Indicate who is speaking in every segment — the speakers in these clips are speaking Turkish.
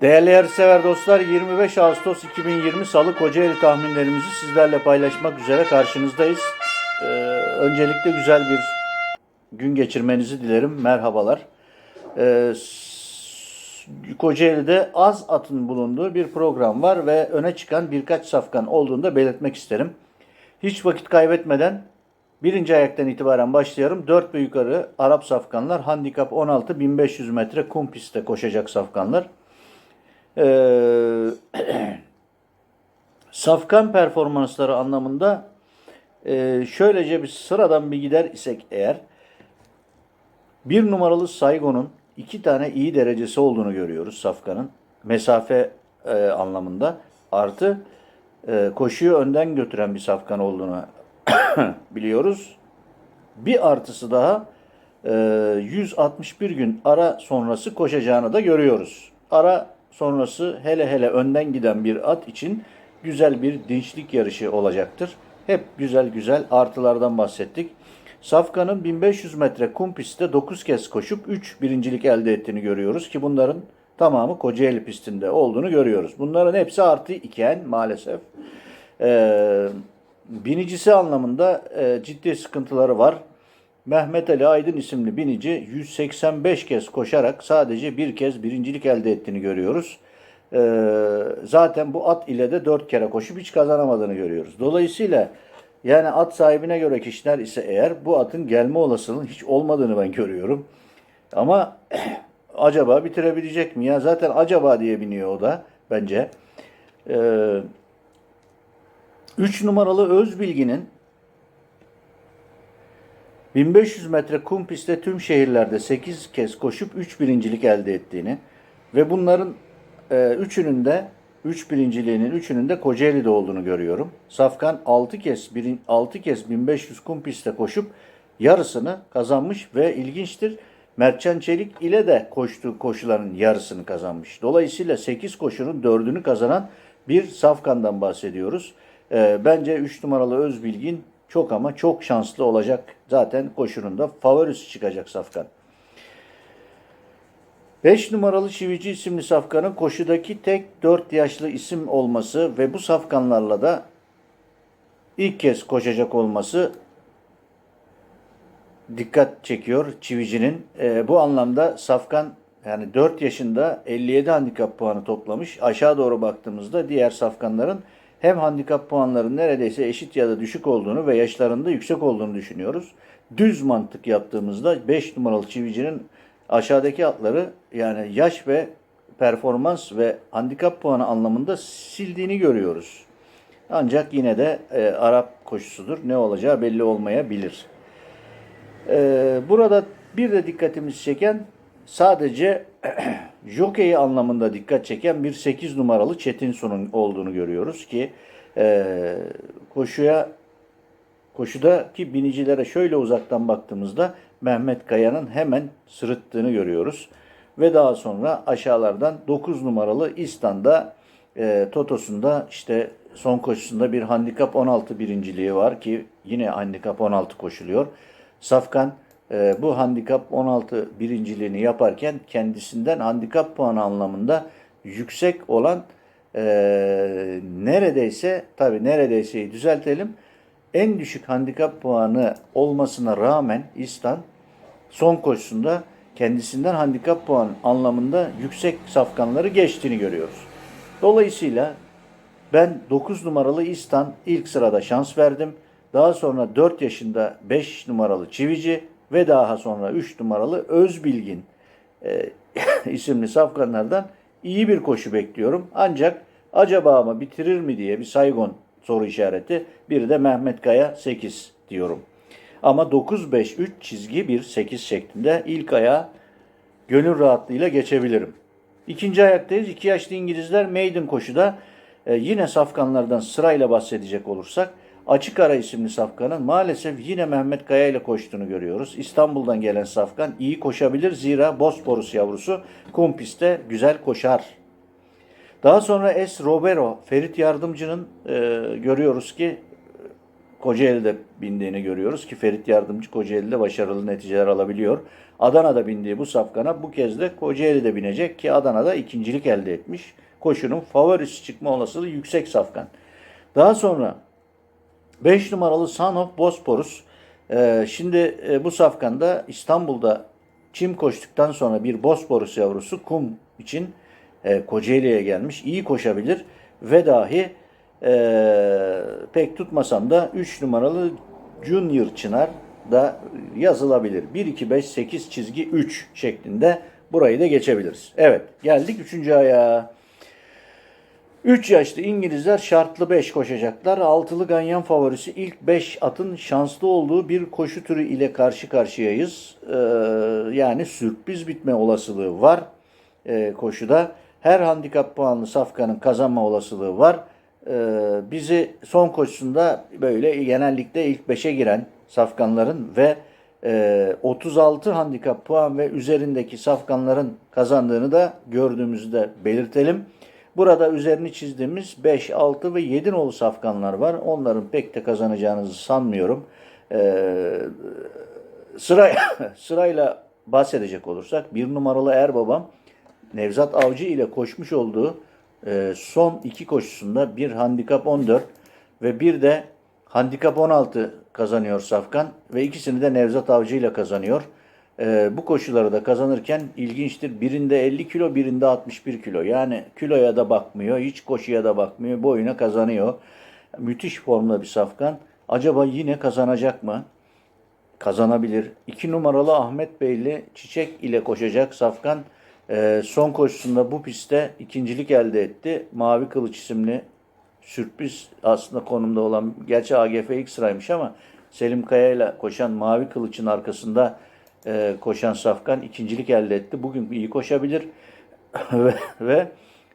Speaker 1: Değerli yarışsever dostlar 25 Ağustos 2020 Salı Kocaeli tahminlerimizi sizlerle paylaşmak üzere karşınızdayız. Ee, öncelikle güzel bir gün geçirmenizi dilerim. Merhabalar. Ee, Kocaeli'de az atın bulunduğu bir program var ve öne çıkan birkaç safkan olduğunu da belirtmek isterim. Hiç vakit kaybetmeden birinci ayaktan itibaren başlayalım. 4 ve yukarı Arap safkanlar, handikap 16, 1500 metre kum pistte koşacak safkanlar. Ee, safkan performansları anlamında e, şöylece bir sıradan bir gider isek eğer bir numaralı Saygon'un iki tane iyi derecesi olduğunu görüyoruz Safkan'ın. Mesafe e, anlamında. Artı e, koşuyu önden götüren bir Safkan olduğunu biliyoruz. Bir artısı daha e, 161 gün ara sonrası koşacağını da görüyoruz. Ara sonrası hele hele önden giden bir at için güzel bir dinçlik yarışı olacaktır. Hep güzel güzel artılardan bahsettik. Safkan'ın 1500 metre kum pistte 9 kez koşup 3 birincilik elde ettiğini görüyoruz ki bunların tamamı Kocaeli pistinde olduğunu görüyoruz. Bunların hepsi artı iken maalesef. Ee, binicisi anlamında e, ciddi sıkıntıları var. Mehmet Ali Aydın isimli binici 185 kez koşarak sadece bir kez birincilik elde ettiğini görüyoruz. Ee, zaten bu at ile de 4 kere koşup hiç kazanamadığını görüyoruz. Dolayısıyla yani at sahibine göre kişiler ise eğer bu atın gelme olasılığının hiç olmadığını ben görüyorum. Ama acaba bitirebilecek mi ya? Zaten acaba diye biniyor o da bence. Ee, 3 numaralı Özbilgi'nin 1500 metre kum pistte tüm şehirlerde 8 kez koşup 3 birincilik elde ettiğini ve bunların e, üçünün de 3 birinciliğinin üçünün de Kocaeli'de olduğunu görüyorum. Safkan 6 kez birin, 6 kez 1500 kum pistte koşup yarısını kazanmış ve ilginçtir. Mertcan Çelik ile de koştuğu koşuların yarısını kazanmış. Dolayısıyla 8 koşunun 4'ünü kazanan bir Safkan'dan bahsediyoruz. E, bence 3 numaralı Özbilgin çok ama çok şanslı olacak. Zaten koşunun da favorisi çıkacak Safkan. 5 numaralı Şivici isimli safkanın koşudaki tek 4 yaşlı isim olması ve bu safkanlarla da ilk kez koşacak olması dikkat çekiyor Çivici'nin. Ee, bu anlamda safkan yani 4 yaşında 57 handikap puanı toplamış. Aşağı doğru baktığımızda diğer safkanların hem handikap puanları neredeyse eşit ya da düşük olduğunu ve yaşlarında yüksek olduğunu düşünüyoruz. Düz mantık yaptığımızda 5 numaralı Çivici'nin aşağıdaki atları yani yaş ve performans ve handikap puanı anlamında sildiğini görüyoruz. Ancak yine de e, Arap koşusudur. Ne olacağı belli olmayabilir. E, burada bir de dikkatimizi çeken sadece jockey anlamında dikkat çeken bir 8 numaralı Çetin Sun'un olduğunu görüyoruz ki e, koşuya koşudaki binicilere şöyle uzaktan baktığımızda Mehmet Kaya'nın hemen sırıttığını görüyoruz. Ve daha sonra aşağılardan 9 numaralı İstan'da e, Totos'unda işte son koşusunda bir handikap 16 birinciliği var ki yine handikap 16 koşuluyor. Safkan e, bu handikap 16 birinciliğini yaparken kendisinden handikap puanı anlamında yüksek olan e, neredeyse tabi neredeyse düzeltelim en düşük handikap puanı olmasına rağmen İstan son koşusunda kendisinden handikap puan anlamında yüksek safkanları geçtiğini görüyoruz. Dolayısıyla ben 9 numaralı İstan ilk sırada şans verdim. Daha sonra 4 yaşında 5 numaralı Çivici ve daha sonra 3 numaralı Özbilgin e, isimli safkanlardan iyi bir koşu bekliyorum. Ancak acaba mı bitirir mi diye bir Saygon soru işareti. Bir de Mehmet Kaya 8 diyorum. Ama 9-5-3 çizgi bir 8 şeklinde ilk ayağa gönül rahatlığıyla geçebilirim. İkinci ayaktayız. İki yaşlı İngilizler maiden koşuda e, yine safkanlardan sırayla bahsedecek olursak Açık Ara isimli safkanın maalesef yine Mehmet Kaya ile koştuğunu görüyoruz. İstanbul'dan gelen safkan iyi koşabilir zira Bosporus yavrusu kum pistte güzel koşar. Daha sonra Es Robero, Ferit Yardımcı'nın e, görüyoruz ki Kocaeli'de bindiğini görüyoruz ki Ferit Yardımcı Kocaeli'de başarılı neticeler alabiliyor. Adana'da bindiği bu safkana bu kez de Kocaeli'de binecek ki Adana'da ikincilik elde etmiş. Koşunun favorisi çıkma olasılığı yüksek safkan. Daha sonra 5 numaralı Son Bosporus. Ee, şimdi e, bu safkanda İstanbul'da çim koştuktan sonra bir Bosporus yavrusu kum için e, Kocaeli'ye gelmiş. İyi koşabilir ve dahi e, pek tutmasam da 3 numaralı Junior Çınar da yazılabilir. 1, 2, 5, 8 çizgi 3 şeklinde burayı da geçebiliriz. Evet geldik 3. ayağa. 3 yaşlı İngilizler şartlı 5 koşacaklar. Altılı ganyan favorisi ilk 5 atın şanslı olduğu bir koşu türü ile karşı karşıyayız. Ee, yani sürpriz bitme olasılığı var ee, koşuda. Her handikap puanlı safkanın kazanma olasılığı var. Ee, bizi son koşusunda böyle genellikle ilk 5'e giren safkanların ve e, 36 handikap puan ve üzerindeki safkanların kazandığını da gördüğümüzü de belirtelim. Burada üzerini çizdiğimiz 5, 6 ve 7 nolu safkanlar var. Onların pek de kazanacağınızı sanmıyorum. Ee, sıra, sırayla bahsedecek olursak bir numaralı Erbabam Nevzat Avcı ile koşmuş olduğu e, son iki koşusunda bir handikap 14 ve bir de handikap 16 kazanıyor Safkan ve ikisini de Nevzat Avcı ile kazanıyor. Ee, bu koşuları da kazanırken ilginçtir. Birinde 50 kilo, birinde 61 kilo. Yani kiloya da bakmıyor, hiç koşuya da bakmıyor. Boyuna kazanıyor. Müthiş formda bir safkan. Acaba yine kazanacak mı? Kazanabilir. 2 numaralı Ahmet Beyli Çiçek ile koşacak safkan. Ee, son koşusunda bu pistte ikincilik elde etti. Mavi Kılıç isimli sürpriz aslında konumda olan, gerçi AGF ilk sıraymış ama Selim Kaya ile koşan Mavi Kılıç'ın arkasında e, koşan Safkan ikincilik elde etti. Bugün iyi koşabilir ve, ve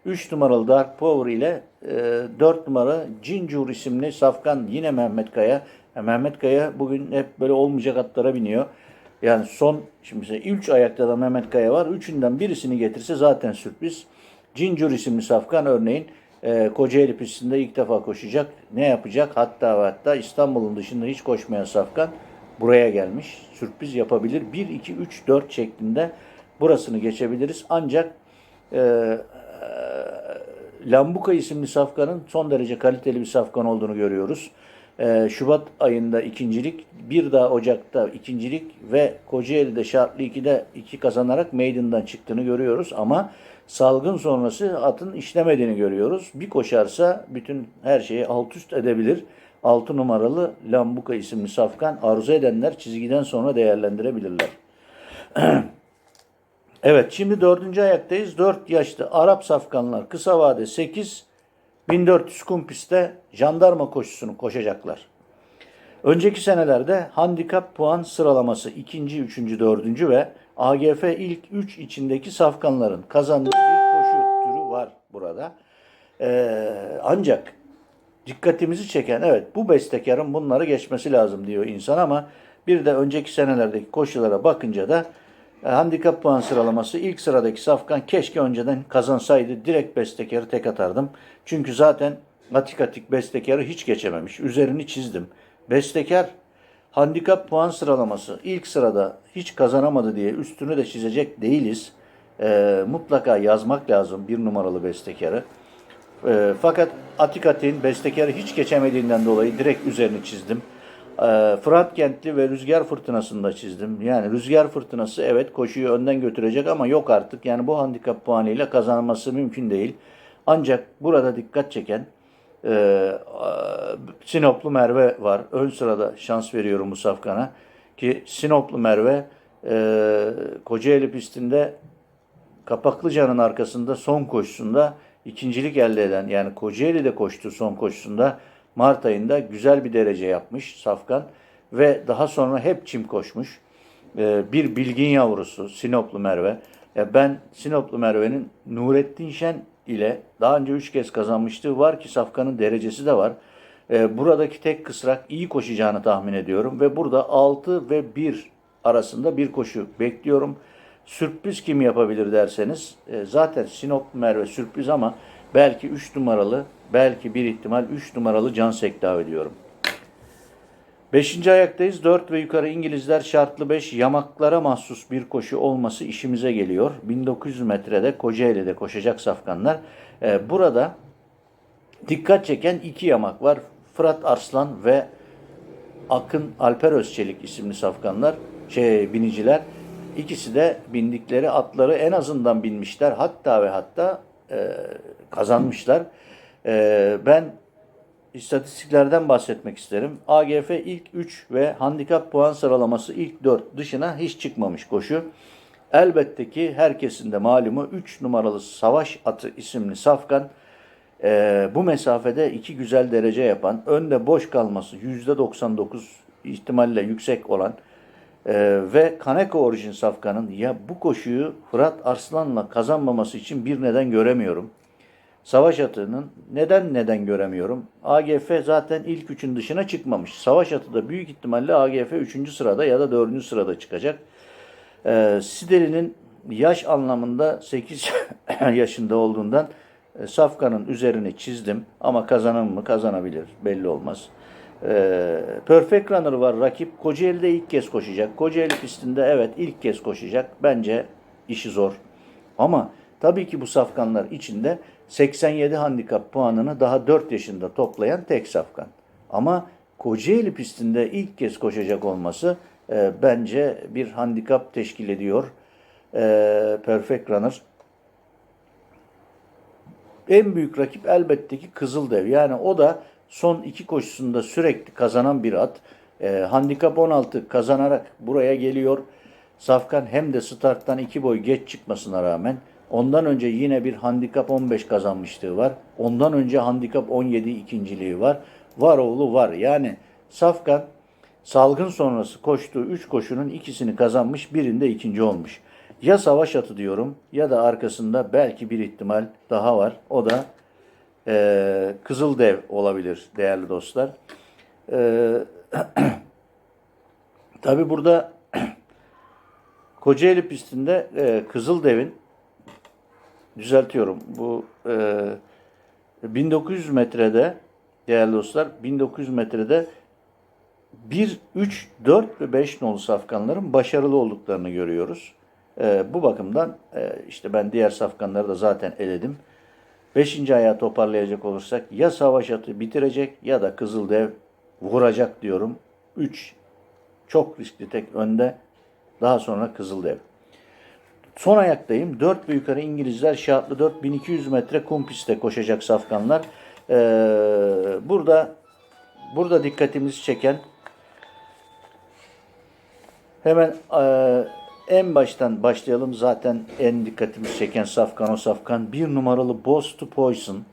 Speaker 1: 3 numaralı Dark Power ile e, 4 numara Cincur isimli Safkan yine Mehmet Kaya. Ya Mehmet Kaya bugün hep böyle olmayacak atlara biniyor. Yani son şimdi mesela 3 ayakta da Mehmet Kaya var. Üçünden birisini getirse zaten sürpriz. Cincur isimli Safkan örneğin e, Kocaeli pistinde ilk defa koşacak. Ne yapacak? Hatta hatta İstanbul'un dışında hiç koşmayan Safkan buraya gelmiş. Sürpriz yapabilir. 1, 2, 3, 4 şeklinde burasını geçebiliriz. Ancak e, e, Lambuka isimli safkanın son derece kaliteli bir safkan olduğunu görüyoruz. E, Şubat ayında ikincilik, bir daha Ocak'ta ikincilik ve Kocaeli'de şartlı 2'de 2 kazanarak meydandan çıktığını görüyoruz. Ama salgın sonrası atın işlemediğini görüyoruz. Bir koşarsa bütün her şeyi alt üst edebilir. 6 numaralı Lambuka isimli safkan arzu edenler çizgiden sonra değerlendirebilirler. evet şimdi dördüncü ayaktayız. 4 yaşlı Arap safkanlar kısa vade 8 1400 kum pistte jandarma koşusunu koşacaklar. Önceki senelerde handikap puan sıralaması 2. 3. 4. ve AGF ilk 3 içindeki safkanların kazandığı bir koşu türü var burada. Ee, ancak dikkatimizi çeken evet bu bestekarın bunları geçmesi lazım diyor insan ama bir de önceki senelerdeki koşulara bakınca da e, handikap puan sıralaması ilk sıradaki Safkan keşke önceden kazansaydı direkt bestekarı tek atardım. Çünkü zaten atik atik bestekarı hiç geçememiş. Üzerini çizdim. Bestekar handikap puan sıralaması ilk sırada hiç kazanamadı diye üstünü de çizecek değiliz. E, mutlaka yazmak lazım bir numaralı bestekarı. E, fakat Atikat'in bestekarı hiç geçemediğinden dolayı direkt üzerini çizdim. E, Fırat Kentli ve Rüzgar Fırtınası'nı da çizdim. Yani Rüzgar Fırtınası evet koşuyu önden götürecek ama yok artık. Yani bu handikap puanıyla kazanılması mümkün değil. Ancak burada dikkat çeken e, Sinoplu Merve var. Ön sırada şans veriyorum bu safkana. Ki Sinoplu Merve e, Kocaeli pistinde Kapaklıca'nın arkasında son koşusunda ikincilik elde eden yani Kocaeli'de koştuğu son koşusunda Mart ayında güzel bir derece yapmış Safkan ve daha sonra hep çim koşmuş. Ee, bir bilgin yavrusu Sinoplu Merve. Ya ben Sinoplu Merve'nin Nurettin Şen ile daha önce üç kez kazanmışlığı var ki Safkan'ın derecesi de var. Ee, buradaki tek kısrak iyi koşacağını tahmin ediyorum ve burada 6 ve 1 arasında bir koşu bekliyorum. Sürpriz kim yapabilir derseniz e, zaten Sinop Merve sürpriz ama belki 3 numaralı belki bir ihtimal 3 numaralı Can Sekdav ediyorum. Beşinci ayaktayız. 4 ve yukarı İngilizler şartlı 5 yamaklara mahsus bir koşu olması işimize geliyor. 1900 metrede Kocaeli'de koşacak safkanlar. Ee, burada dikkat çeken iki yamak var. Fırat Arslan ve Akın Alper Özçelik isimli safkanlar, şey biniciler. İkisi de bindikleri atları en azından binmişler. Hatta ve hatta e, kazanmışlar. E, ben istatistiklerden bahsetmek isterim. AGF ilk 3 ve handikap puan sıralaması ilk 4 dışına hiç çıkmamış koşu. Elbette ki herkesin de malumu 3 numaralı Savaş Atı isimli safkan e, bu mesafede iki güzel derece yapan, önde boş kalması %99 ihtimalle yüksek olan e, ve Kaneko orijin safkanın ya bu koşuyu Fırat Arslan'la kazanmaması için bir neden göremiyorum. Savaş atının neden neden göremiyorum? AGF zaten ilk üçün dışına çıkmamış. Savaş atı da büyük ihtimalle AGF 3. sırada ya da 4. sırada çıkacak. Ee, Sideli'nin yaş anlamında 8 yaşında olduğundan e, Safkan'ın üzerine çizdim. Ama kazanır mı? Kazanabilir. Belli olmaz. Ee, Perfect Runner var rakip. Kocaeli'de ilk kez koşacak. Kocaeli pistinde evet ilk kez koşacak. Bence işi zor. Ama tabii ki bu safkanlar içinde 87 handikap puanını daha 4 yaşında toplayan tek safkan. Ama Kocaeli pistinde ilk kez koşacak olması e, bence bir handikap teşkil ediyor. E, Perfect Runner. En büyük rakip elbette ki Kızıldev. Yani o da son iki koşusunda sürekli kazanan bir at. E, handikap 16 kazanarak buraya geliyor. Safkan hem de starttan iki boy geç çıkmasına rağmen ondan önce yine bir handikap 15 kazanmışlığı var. Ondan önce handikap 17 ikinciliği var. Var oğlu var. Yani Safkan salgın sonrası koştuğu 3 koşunun ikisini kazanmış, birinde ikinci olmuş. Ya savaş atı diyorum ya da arkasında belki bir ihtimal daha var. O da e, Kızıldev olabilir değerli dostlar. E, Tabi burada Kocaeli pistinde e, Kızıldev'in düzeltiyorum bu e, 1900 metrede değerli dostlar 1900 metrede 1, 3, 4 ve 5 nolu safkanların başarılı olduklarını görüyoruz. E, bu bakımdan e, işte ben diğer safkanları da zaten eledim. Beşinci ayağı toparlayacak olursak ya savaş atı bitirecek ya da Kızıldev vuracak diyorum. 3 çok riskli tek önde. Daha sonra Kızıldev. Son ayaktayım. 4 ve yukarı İngilizler şartlı 4200 metre kum pistte koşacak safkanlar. Ee, burada burada dikkatimizi çeken hemen e, en baştan başlayalım. Zaten en dikkatimizi çeken safkan o safkan. Bir numaralı Boss to Poison.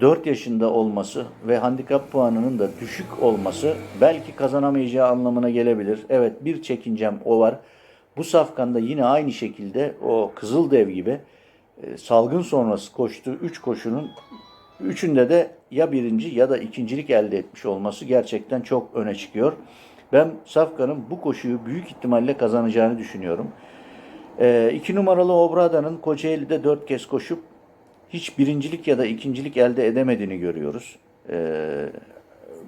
Speaker 1: 4 yaşında olması ve handikap puanının da düşük olması belki kazanamayacağı anlamına gelebilir. Evet bir çekincem o var. Bu safkanda yine aynı şekilde o Kızıldev gibi e, salgın sonrası koştuğu 3 koşunun üçünde de ya birinci ya da ikincilik elde etmiş olması gerçekten çok öne çıkıyor. Ben Safkan'ın bu koşuyu büyük ihtimalle kazanacağını düşünüyorum. 2 e, numaralı Obrada'nın Kocaeli'de 4 kez koşup hiç birincilik ya da ikincilik elde edemediğini görüyoruz. Ee,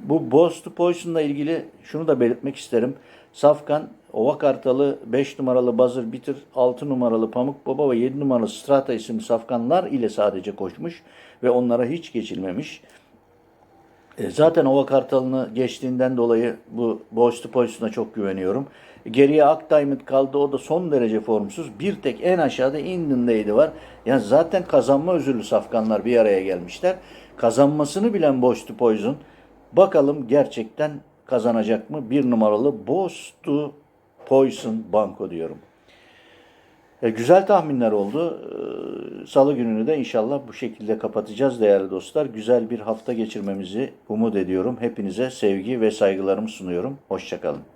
Speaker 1: bu Boss to Poison'la ilgili şunu da belirtmek isterim. Safkan, Ova Kartalı, 5 numaralı Buzzer Bitter, 6 numaralı Pamuk Baba ve 7 numaralı Strata isimli safkanlar ile sadece koşmuş ve onlara hiç geçilmemiş. E, zaten Ova Kartalı'nı geçtiğinden dolayı bu to Poison'a çok güveniyorum. Geriye Ak Diamond kaldı. O da son derece formsuz. Bir tek en aşağıda Indian Lady var. Yani zaten kazanma özürlü safkanlar bir araya gelmişler. Kazanmasını bilen to Poison. Bakalım gerçekten kazanacak mı? Bir numaralı to Poison Banko diyorum. E, güzel tahminler oldu. E, Salı gününü de inşallah bu şekilde kapatacağız değerli dostlar. Güzel bir hafta geçirmemizi umut ediyorum. Hepinize sevgi ve saygılarımı sunuyorum. Hoşçakalın.